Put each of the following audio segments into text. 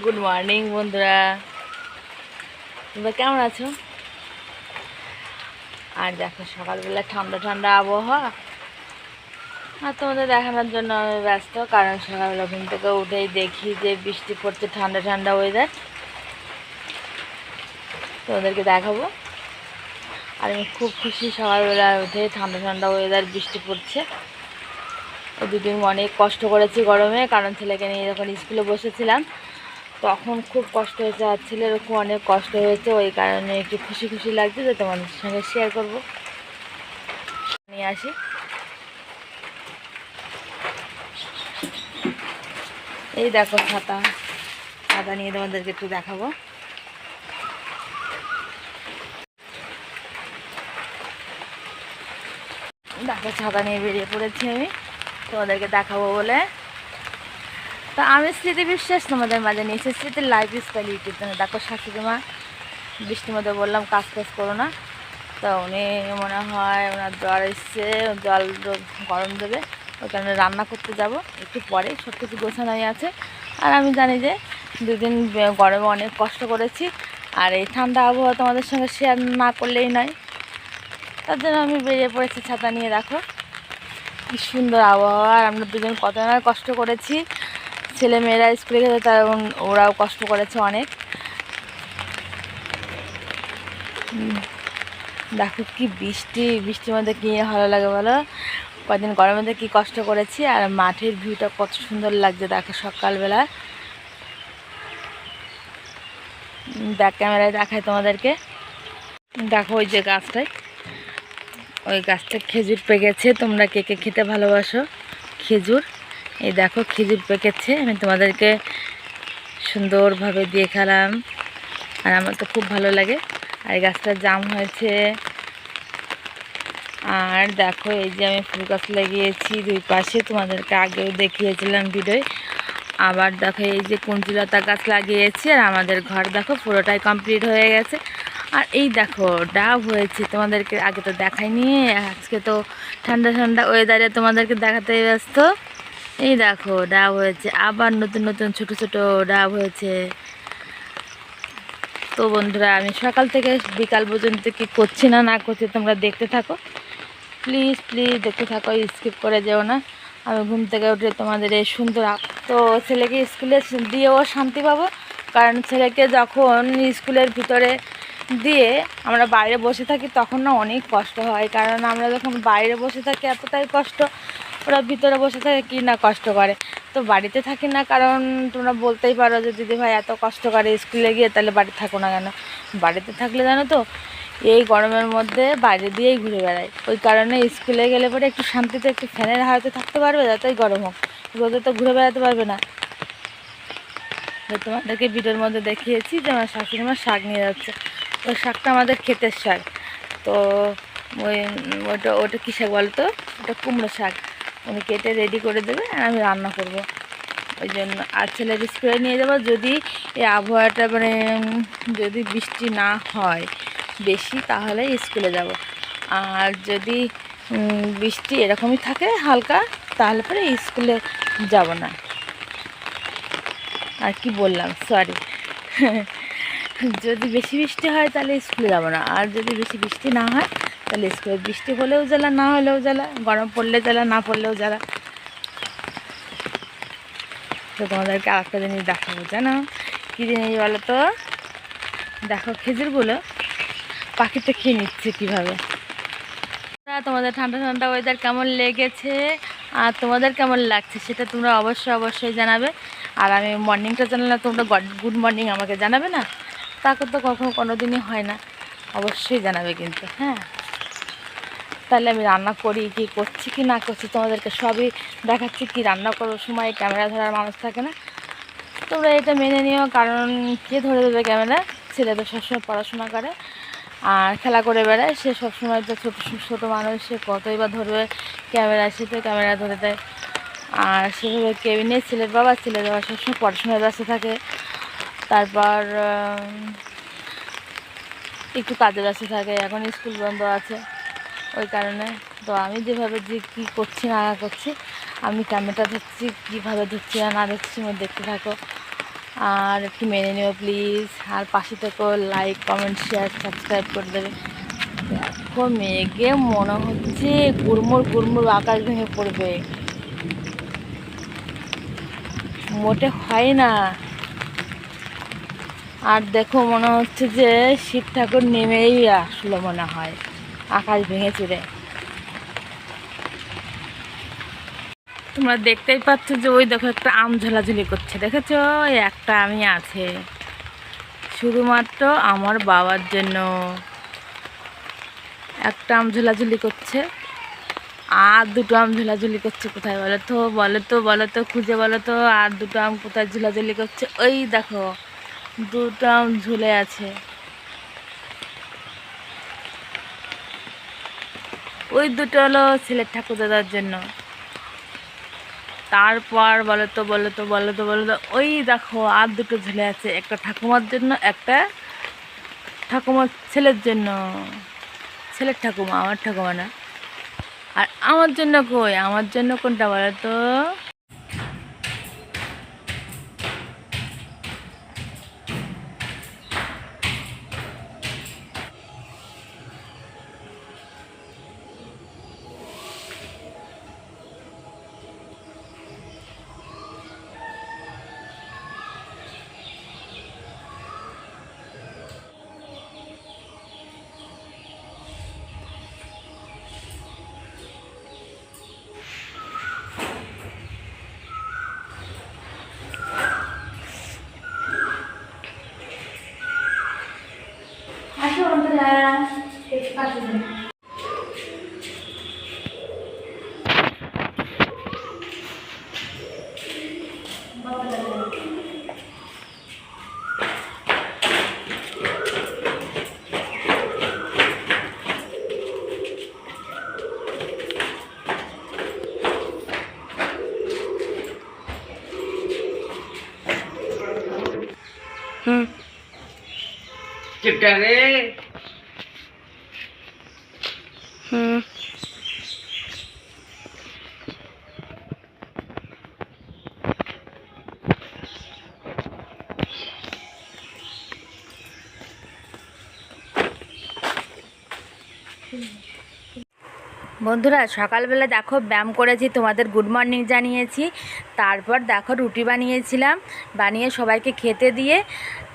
Good morning বন্ধুরা। তোমরা কেমন আছো? আর দেখো, সকালবেলা ঠান্ডা ঠান্ডা আবহাওয়া। আর তোমাদের দেখানোর জন্য আমি ব্যস্ত, কারণ সকালবেলা ঘুম থেকে উঠেই দেখি যে বৃষ্টি পড়ছে, ঠান্ডা ঠান্ডা ওয়েদার তোমাদেরকে দেখাবো। আর আমি খুব খুশি সকালবেলা উঠে ঠান্ডা ঠান্ডা ওয়েদার বৃষ্টি পড়ছে। দুদিন অনেক কষ্ট করেছি গরমে, কারণ ছেলেকে নিয়ে যখন স্কুলে বসেছিলাম তখন খুব কষ্ট হয়েছে আর ছেলেরও খুব অনেক কষ্ট হয়েছে, ওই কারণে একটু খুশি খুশি লাগছে যে তোমাদের সঙ্গে শেয়ার করব। নিয়ে আসি। এই দেখো ছাতা ছাতা নিয়ে তোমাদেরকে একটু দেখাবো। দেখো ছাতা নিয়ে বেরিয়ে পড়েছি আমি, তোমাদেরকে দেখাবো বলে। তা আমি স্মৃতি বিশ্বাস তোমাদের মাঝে নিয়েছি। স্মৃতির লাইফ স্টাইল ইউটিউব চ্যানেল দেখো শাশুড়ি মা বৃষ্টির মধ্যে বললাম, কাজ টাজ করো না। তো উনি মনে হয় ওনার জ্বর এসছে, জল গরম দেবে, ওই কারণে রান্না করতে যাব। একটু পরে সব কিছু গোছানোই আছে। আর আমি জানি যে দুদিন গরমে অনেক কষ্ট করেছি। আর এই ঠান্ডা আবহাওয়া তোমাদের সঙ্গে শেয়ার না করলেই নয়। তার জন্য আমি বেরিয়ে পড়েছি ছাতা নিয়ে, দেখো। কি সুন্দর আবহাওয়া। আর আমরা দুজন কত কষ্ট করেছি। ছেলে মেয়েরা স্কুলে গেছে, তারা ওরাও কষ্ট করেছে অনেক। দেখো কি বৃষ্টি, বৃষ্টির মধ্যে কি ভালো লাগে বলো? কদিন গরমের মধ্যে কি কষ্ট করেছি, আর মাঠের ভিউটা কত সুন্দর লাগছে দেখো সকালবেলা। ব্যাক ক্যামেরায় দেখায় তোমাদেরকে। দেখো ওই যে গাছটায়। ওই গাছটা খেজুর পেকেছে, তোমরা কে কে খেতে ভালোবাসো? খেজুর। এই দেখো খেজুর পেকেছে, আমি তোমাদেরকে সুন্দরভাবে দিয়ে খেলাম। আর আমার তো খুব ভালো লাগে। আর এই গাছটার জাম হয়েছে। আর দেখো, এই যে আমি ফুল গাছ লাগিয়েছি দুই পাশে, তোমাদেরকে আগেও দেখিয়েছিলাম ভিডিওয়। আবার দেখো, এই যে কুঞ্চিলতা গাছ লাগিয়েছি, আর আমাদের ঘর দেখো পুরোটাই কমপ্লিট হয়ে গেছে। আর এই দেখো, ডাব হয়েছে, তোমাদেরকে আগে তো দেখাইনি, আজকে তো ঠান্ডা ঠান্ডা ওয়েদারে তোমাদেরকে দেখাতে ব্যস্ত। এই দেখো, ডাব হয়েছে। আবার নতুন নতুন, ছোট ছোট ডাব হয়েছে। তো বন্ধুরা, আমি সকাল থেকে বিকাল পর্যন্ত কি করছি না না করছি, তোমরা দেখতে থাকো। প্লিজ প্লিজ দেখতে থাকো, স্কিপ করে যেও না। আমি ঘুম থেকে উঠে তোমাদের এই সুন্দর তো ছেলেকে স্কুলে দিয়েও শান্তি পাবো। কারণ ছেলেকে যখন স্কুলের ভিতরে দিয়ে আমরা বাইরে বসে থাকি, তখন না অনেক কষ্ট হয়। কারণ আমরা যখন বাইরে বসে থাকি, এতটাই কষ্ট ওরা ভিতরে বসে থাকে, কি না কষ্ট করে। তো বাড়িতে থাকি না, কারণ তোমরা বলতেই পারো যে দিদি ভাই এত কষ্ট করে স্কুলে গিয়ে তাহলে বাড়িতে থাকো না কেন? বাড়িতে থাকলে জানো তো, এই গরমের মধ্যে বাইরে দিয়েই ঘুরে বেড়াই ওই কারণে স্কুলে গেলে পরে একটু শান্তিতে একটু ফ্যানের হাওয়াতে থাকতে পারবে, যাতেই গরম হোক। রোদে তো ঘুরে বেড়াতে পারবে না। তোমাদেরকে ভিডিওর মধ্যে দেখিয়েছি যে আমার শাশুড়ি মা শাক নিয়ে যাচ্ছে। ওই শাকটা আমাদের ক্ষেতের শাক। তো ওই, ওটা ওটা কী শাক বলতো? ওটা কুমড়ো শাক। উনি কেটে রেডি করে দেবে, আর আমি রান্না করব। ওই জন্য আর ছেলের স্কুলে নিয়ে যাব, যদি এই আবহাওয়াটা মানে যদি বৃষ্টি না হয় বেশি, তাহলে স্কুলে যাব। আর যদি বৃষ্টি এরকমই থাকে হালকা, তাহলে পরে স্কুলে যাব না। আর কি বললাম সরি যদি বেশি বৃষ্টি হয়, তাহলে স্কুলে যাব না। আর যদি বেশি বৃষ্টি না হয় তাহলে স্কুলে বৃষ্টি হলেও জ্বালা, না হলেও জ্বালা, গরম পড়লে জ্বালা, না পড়লেও জ্বালা। তো তোমাদেরকে আরেকটা জিনিস দেখাবো, জানো? কী জিনিস বলো তো দেখো খেজুরগুলো পাখিতে খেয়ে নিচ্ছে কীভাবে। তোমাদের ঠান্ডা ঠান্ডা ওয়েদার কেমন লেগেছে আর তোমাদের কেমন লাগছে সেটা তোমরা অবশ্যই অবশ্যই জানাবে। আর আমি মর্নিংটা জানালে তোমরা গুড মর্নিং আমাকে জানাবে না? তাকে তো কখনো কোনো দিনই হয় না। অবশ্যই জানাবে কিন্তু হ্যাঁ? তাহলে আমি রান্না করি, কি করছি, কি না করছি, তোমাদেরকে সবই দেখাচ্ছি কি রান্না করার সময় ক্যামেরা ধরার মানুষ থাকে না। তোমরা এটা মেনে নিও, কারণ কে ধরে দেবে ক্যামেরা? ছেলে তো সবসময় পড়াশোনা করে, আর খেলা করে বেড়ায়। সে সবসময় তো ছোটো ছোটো মানুষ, সে কতই বা ধরবে ক্যামেরা সে তো ক্যামেরা ধরে দেয়। আর সেভাবে কেউ নেই, ছেলের বাবা ছেলের বাবা সবসময় পড়াশোনায় ব্যস্ত থাকে। তারপর একটু কাজে ব্যস্ত থাকে, এখন স্কুল বন্ধ আছে। ওই কারণে। তো আমি যেভাবে যে কী করছি, না করছি, আমি ক্যামেরাটা ধরছি, কীভাবে ধরছি আর না ধরছি আমার দেখতে থাকো। আর একটু মেনে নিও প্লিজ আর পাশে থেকেও লাইক কমেন্ট শেয়ার সাবস্ক্রাইব করে দেবে। দেখো, মেঘে মনে হচ্ছে গুড়মুড় গুড়মুড় আকাশ ভেঙে পড়বে। মোটে হয় না। আর দেখো, মনে হচ্ছে যে শিব ঠাকুর নেমেই আসলো মনে হয়। আকাশ ভেঙে চুরে তোমরা দেখতেই পাচ্ছ যে ওই দেখো একটা আম ঝোলাঝুলি করছে। দেখেছ? ওই একটা আমি আছে। শুধুমাত্র আমার বাবার জন্য। একটা আম ঝোলাঝুলি করছে। আর দুটো আম ঝোলাঝুলি করছে কোথায় বলো তো বলো তো বলো তো খুঁজে বলো তো আর দুটো আম কোথায় ঝোলাঝুলি করছে? ওই দেখো, দুটো আম ঝুলে আছে। ওই দুটো হলো ছেলের ঠাকুর দাদার জন্য। তারপর বলো তো বলো তো বলো তো বলো তো ওই দেখো আর দুটো ঝুলে আছে, একটা ঠাকুমার জন্য, একটা ঠাকুমার ছেলের জন্য। ছেলের ঠাকুমা, আমার ঠাকুমা না। আর আমার জন্য কই? আমার জন্য কোনটা বলো তো হুম। চিপটা রে হুম। বন্ধুরা সকালবেলা দেখো ব্যায়াম করেছি তোমাদের গুড মর্নিং জানিয়েছি তারপর দেখো রুটি বানিয়েছিলাম বানিয়ে সবাইকে খেতে দিয়ে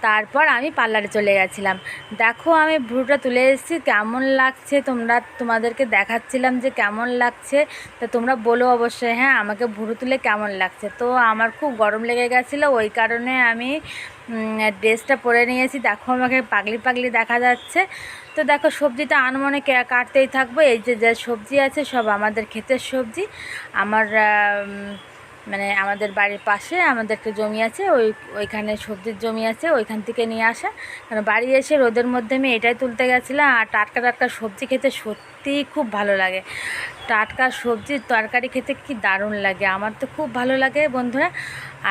তারপর আমি পার্লারে চলে গেছিলাম। দেখো আমি ভ্রুটা তুলে এসেছি কেমন লাগছে তোমরা? তোমাদেরকে দেখাচ্ছিলাম যে কেমন লাগছে। তা তোমরা বলো অবশ্যই হ্যাঁ আমাকে ভ্রু তুলে কেমন লাগছে? তো আমার খুব গরম লেগে গেছিল ওই কারণে আমি ড্রেসটা পরে নিয়েছি। দেখো আমাকে পাগলি পাগলি দেখা যাচ্ছে। তো দেখো সবজিটা আনমনে কাটতেই থাকব। এই যে যে সবজি আছে সব আমাদের ক্ষেতের সবজি। আমার আম, মানে আমাদের বাড়ির পাশে আমাদের একটা জমি আছে, ওই, ওইখানে সবজির জমি আছে, ওইখান থেকে নিয়ে আসা। কারণ বাড়ি এসে রোদের মধ্যে আমি এটাই তুলতে গেছিলাম, আর টাটকা টাটকা সবজি খেতে সত্যিই খুব ভালো লাগে। টাটকা সবজির তরকারি খেতে কি দারুণ লাগে। আমার তো খুব ভালো লাগে বন্ধুরা।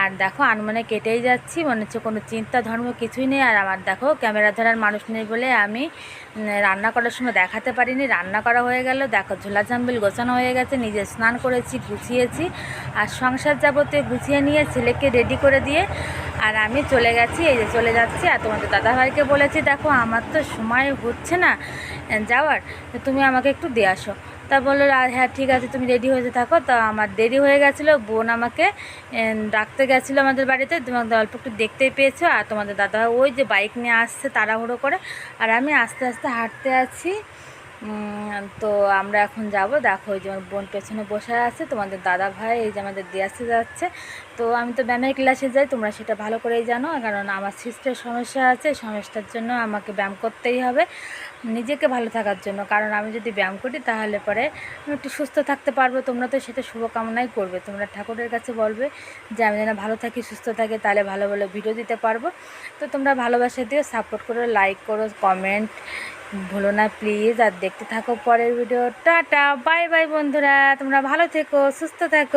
আর দেখো, আনমনে কেটেই যাচ্ছি। মনে হচ্ছে কোনো চিন্তা, ধর্ম কিছুই নেই। আর আমার দেখো, ক্যামেরা ধরার মানুষ নেই বলে আমি রান্না করার সময় দেখাতে পারিনি। রান্না করা হয়ে গেল। দেখো, ঝোলা জাম্বিল গোছানো হয়ে গেছে। নিজে স্নান করেছি, গুছিয়েছি। আর সংসার যাবতীয় গুছিয়ে নিয়ে ছেলেকে রেডি করে দিয়ে আর আমি চলে গেছি। এই যে চলে যাচ্ছি। আর তোমাদের দাদাভাইকে বলেছি, দেখো, আমার তো সময় হচ্ছে না, যাওয়ার। তুমি আমাকে একটু দিয়ে আসো। তা বলল, "আর হ্যাঁ ঠিক আছে, তুমি রেডি হয়ে থাকো। তা আমার দেরি হয়ে গেছিল, বোন আমাকে ডাকতে গেছিল আমাদের বাড়িতে, তোমাদের অল্প একটু দেখতেই পেয়েছ, আর তোমাদের দাদা ওই যে বাইক নিয়ে আসছে তাড়াহুড়ো করে, আর আমি আস্তে আস্তে হাঁটতে আছি। তো আমরা এখন যাব, দেখো ওই যে আমার বোন পেছনে বসে আছে, তোমাদের দাদা ভাই এই যে আমাদের দিয়াসে যাচ্ছে। তো আমি তো ব্যায়ামের ক্লাসে যাই, তোমরা সেটা ভালো করেই জানো, কারণ আমার সিস্টের সমস্যা আছে সমস্যার জন্য আমাকে ব্যায়াম করতেই হবে। নিজেকে ভালো থাকার জন্য। কারণ আমি যদি ব্যায়াম করি তাহলে পরে আমি একটু সুস্থ থাকতে পারব। তোমরা তো সেটা শুভকামনাই করবে। তোমরা ঠাকুরের কাছে বলবে যে, আমি যেন ভালো থাকি, সুস্থ থাকি, তাহলে ভালো ভালো ভিডিও দিতে পারব। তো তোমরা ভালোবাসা দিও সাপোর্ট করো লাইক করো কমেন্ট ভুলো না প্লিজ আর দেখতে থাকো পরের ভিডিও টাটা বাই বাই বন্ধুরা। তোমরা ভালো থেকো, সুস্থ থেকো।